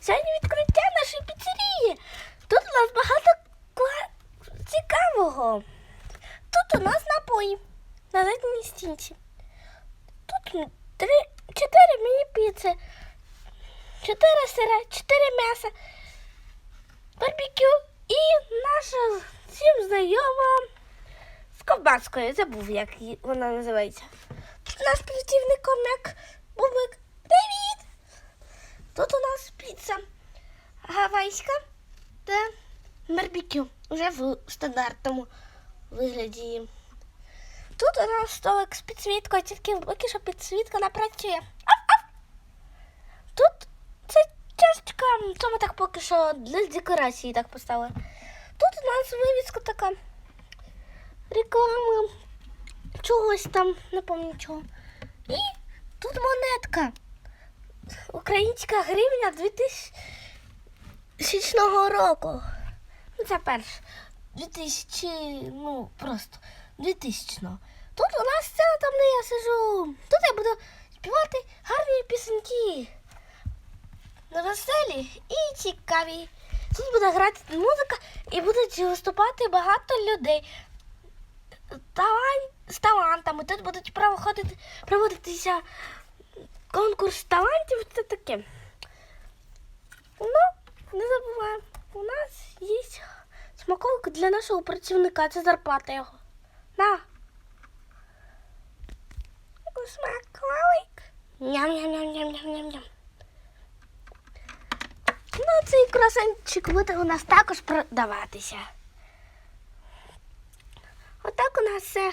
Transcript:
Сьогодні відкриття нашої піцерії. Тут у нас багато цікавого. Тут у нас напої на задній стінці. Тут три, чотири міні-піци, чотири сира, чотири м'яса, барбекю і наша всім знайома з ковбаскою. Забув, як вона називається. Тут наш працівник ком'як бубик. Тут у нас піца гавайська та барбекю. Уже в стандартному вигляді. Тут у нас столик з підсвіткою, тільки поки що підсвітка не працює. Тут це чашечка, це ми так поки що для декорації так поставили. Тут у нас вивіска така. Реклама чогось там, не пам'ятаю чого. І тут монетка. Українська гривня 2000 року. Ну, це перше. 2000, ну, просто 2000. Тут у нас сцена, там де я сижу. Тут я буду співати гарні пісеньки. Веселі і цікаві. Тут буде грати музика і будуть виступати багато людей. Талант, з талантами. Тут будуть проводитися конкурс талантів. Це таке. Ну, не забуваємо, у нас є смаколик для нашого працівника. Це зарплата його. На. Смаколик. Ням-ням-ням-ням-ням-ням. Ну, цей красанчик буде у нас також продаватися. Отак у нас все.